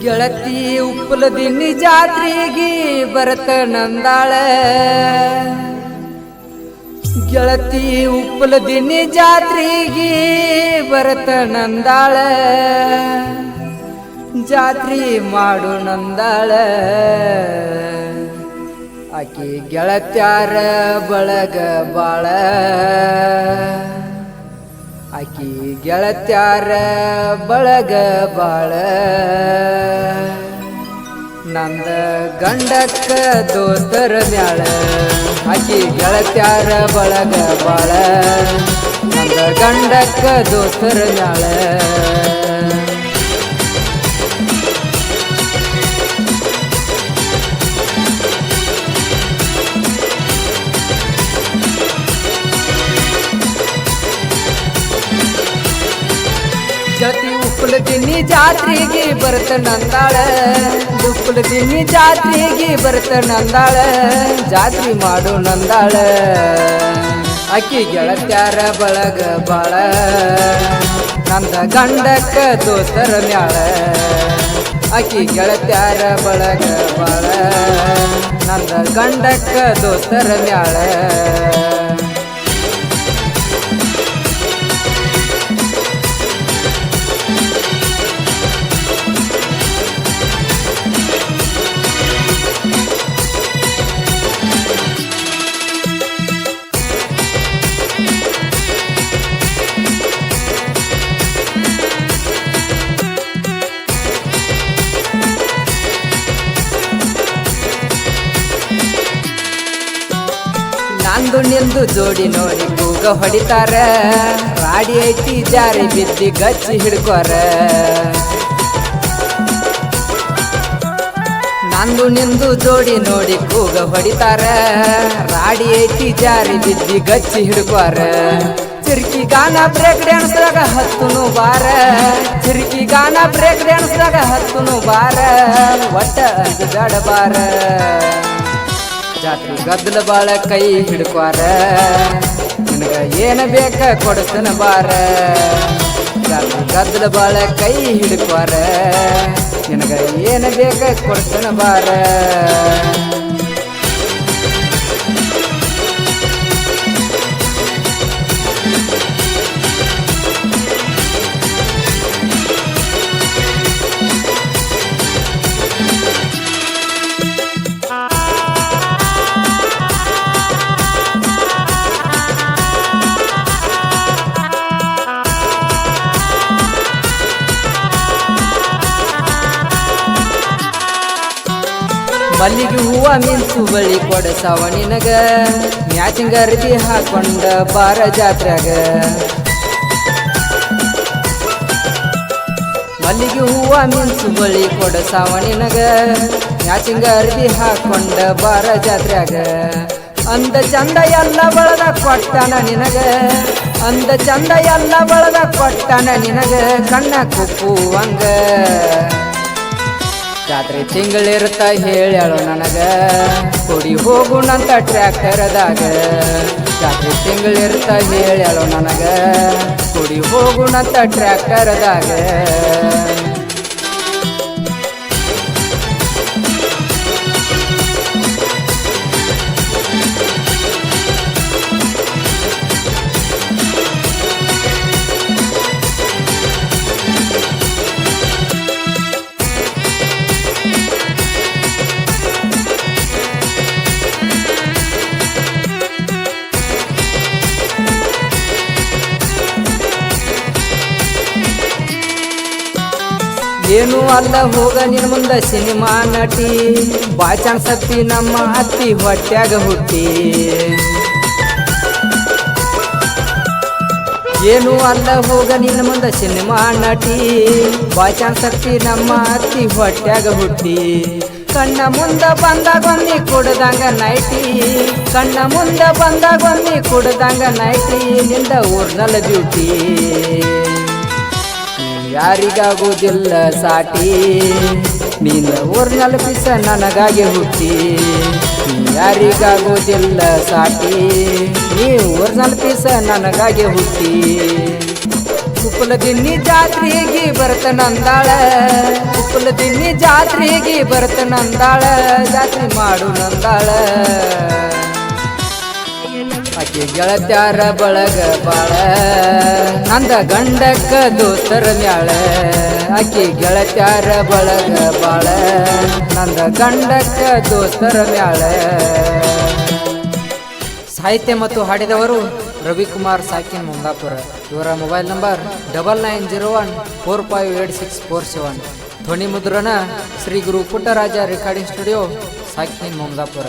ಗೆಳತಿ ಉಪ್ಪಲದಿನ್ನಿ ಜಾತ್ರೆಗೆ ಬರತ ನಂದಾಳ. ಗೆಳತಿ ಉಪ್ಪಲದಿನ್ನಿ ಜಾತ್ರೆಗೆ ಬರತ ನಂದಾಳ. ಜಾತ್ರೆ ಮಾಡು ನಂದಾಳ. ಆಕಿ ಗೆಳತ್ಯಾರ ಬಳಗ ಬಾಳ. ಆಕಿ ಗೆಳತ್ಯಾರ ಬಳಗ ಬಾಳ. ನಂದ ಗಂಡಕ್ಕ ದೋಸ್ತರ ಮ್ಯಾಳ. ಆಕಿ ಗೆಳತ್ಯಾರ ಬಳಗ ಬಾಳ. ನಂದ ಗಂಡಕ್ಕ ದೋಸ್ತರ ಮ್ಯಾಳ. ಜಾತ್ರೆಗೆ ಬರ್ತ ನಂದಾಳ. ಉಪ್ಪಲ ದಿನಿ ಜಾತ್ರೆಗೆ ಬರ್ತ ನಂದಾಳ. ಜಾತ್ರೆ ಮಾಡು ನಂದಾಳ. ಅಕ್ಕಿ ಗೆಳತ್ಯಾರ ಬಳಗ ಬಾಳ. ನಂದ ಗಂಡಕ್ಕ ದೋಸ್ತರ ಮ್ಯಾಳ. ಅಕ್ಕಿ ಗೆಳತ್ಯಾರ ಬಳಗ ಬಾಳ. ನಂದ ಗಂಡಕ್ಕ ದೋಸ್ತರ ಮ್ಯಾಳ. ನಂದು ನಿಂದು ಜೋಡಿ ನೋಡಿ ಕೂಗ ಹೊಡಿತಾರ. ರಾಡಿ ಐತಿ, ಜಾರಿ ಬಿದ್ದಿ ಗಚ್ಚಿ ಹಿಡ್ಕೋರ. ನಂದು ನಿಂದು ಜೋಡಿ ನೋಡಿ ಕೂಗ ಹೊಡಿತಾರ. ರಾಡಿ ಐತಿ, ಜಾರಿ ಬಿದ್ದಿ ಗಚ್ಚಿ ಹಿಡ್ಕೋರ. ಚಿರ್ಕಿ ಗಾನ ಬ್ರೇಕ್ ಡ್ಯಾನ್ಸ್ದಾಗ ಹತ್ತುನು ಬಾರ. ಚಿರ್ಕಿ ಗಾನ ಬ್ರೇಕ್ ಡ್ಯಾನ್ಸ್ದಾಗ ಹತ್ತುನು ಬಾರ. ಒಟ್ಟ ಜಾಡ ಬಾರ ಜಾತ್ರೆ ಗದ್ದಲ ಬಾಳ ಕೈ ಹಿಡ್ಕ್ವಾರ ನಿನಗ ಏನ ಬೇಕ ಕೊಡಸ್ತನ ಬಾರ. ಜಾತ್ರೆ ಗದ್ದಲ ಬಾಳ ಕೈ ಹಿಡ್ಕ್ವಾರ ನಿನಗ ಏನ ಬೇಕ ಕೊಡಸ್ತನ ಬಾರ. ಮಲ್ಲಿಗೆ ಹೂವ ಮಿಂಚು ಬಳಿ ಕೊಡಸವ ನಿನಗ ಮ್ಯಾಚಿಂಗ್ ಅರ್ಜಿ ಹಾಕೊಂಡ ಬಾರ ಜಾತ್ರಾಗ ಮಲ್ಲಿಗೆ ಹೂವ ಮಿಂಚು ಬಳಿ ಕೊಡಸವ ನಿನಗ ಮ್ಯಾಚಿಂಗ್ ಅರ್ಜಿ ಹಾಕೊಂಡ ಬಾರ ಜಾತ್ರಾಗ ಅಂದ ಚಂದ ಎಲ್ಲ ಬಳದ ಕೊಟ್ಟನ ನಿನಗ. ಅಂದ ಚಂದ ಎಲ್ಲ ಬಳದ ಕೊಟ್ಟನ ನಿನಗ. ಕಣ್ಣ ಕುಪ್ಪುವಂಗ. ಜಾತ್ರೆ ತಿಂಗಳಿರ್ತ ಹೇಳ್ಯಾಳು ನನಗ? ಕುಡಿ ಹೋಗುಣಂತ ಟ್ರ್ಯಾಕ್ಟರ್ದಾಗ. ಜಾತ್ರೆ ತಿಂಗಳಿರ್ತ ಹೇಳ್ಯಾಳು ನನಗ? ಕುಡಿ ಹೋಗುಣಂತ ಟ್ರ್ಯಾಕ್ಟರ್ದಾಗ. ಏನು ಅಲ್ಲ, ಹೋಗ ನಿನ್ ಮುಂದ ಸಿನಿಮಾ ನಟಿ. ಬಾಚಾನ್ ಸತ್ತಿ ನಮ್ಮ ಅತ್ತಿ ಹೊಟ್ಯಾಗ ಹುಟ್ಟಿ. ಏನು ಅಲ್ಲ, ಹೋಗ ನಿನ್ನ ಮುಂದ ಸಿನಿಮಾ ನಟಿ. ಬಾಚಾನ್ ಸತ್ತಿ ನಮ್ಮ ಅತ್ತಿ ಹೊಟ್ಯಾಗ ಹುಟ್ಟಿ. ಕಣ್ಣ ಮುಂದ ಬಂದಾಗೊಮ್ಮಿ ಕುಡ್ದಂಗ ನೈಟಿ. ಕಣ್ಣ ಮುಂದ ಬಂದಾಗೊಮ್ಮಿ ಕುಡ್ದಂಗ ನೈಟಿ, ನಿಂದ ಊರ್ನಲ್ಲ ಬ್ಯೂಟಿ. ಯಾರಿಗಾಗುವುದಿಲ್ಲ ಸಾಟಿ. ನೀನು ಊರ್ನಲ್ಲಿ ನನಗಾಗಿ ಹುಟ್ಟಿ. ಯಾರಿಗಾಗುವುದಿಲ್ಲ ಸಾಟಿ. ನೀ ಊರ್ನಲ್ಲಿ ನನಗಾಗಿ ಹುಟ್ಟಿ. ದಿನ್ನಿ ಜಾತ್ರೆಗೆ ಬರ್ತ ನಂದಾಳ. ಉಪ್ಪಲ ದಿನ್ನಿ ಜಾತ್ರೆಗೆ ಬರ್ತ ನಂದಾಳ. ಜಾತ್ರೆ ಮಾಡು ನಂದಾಳ. ಗೆಳತ್ಯಾರ ಬಳಗ ಬಾಳ. ನಂದ ಗಂಡಕ್ಕ ದೋಸ್ತರ ಮ್ಯಾಳ. ಆಕಿ ಗೆಳತ್ಯಾರ ಬಳಗ ಬಾಳ. ನಂದ ಗಂಡಕ್ಕ ದೋಸ್ತರ ಮ್ಯಾಳ. ಸಾಹಿತ್ಯ ಮತ್ತು ಹಾಡಿದವರು ರವಿಕುಮಾರ್ ಸಾಕಿನ್ ಮುಂಗಾಪುರ ಇವರ mobile number double nine zero one four five eight six four seven. ಧ್ವನಿ ಮುದ್ರಣ ಶ್ರೀ ಗುರು ಪುಟ್ಟರಾಜ ರೆಕಾರ್ಡಿಂಗ್ ಸ್ಟುಡಿಯೋ ಸಾಕಿನ್ ಮುಂದಾಪುರ.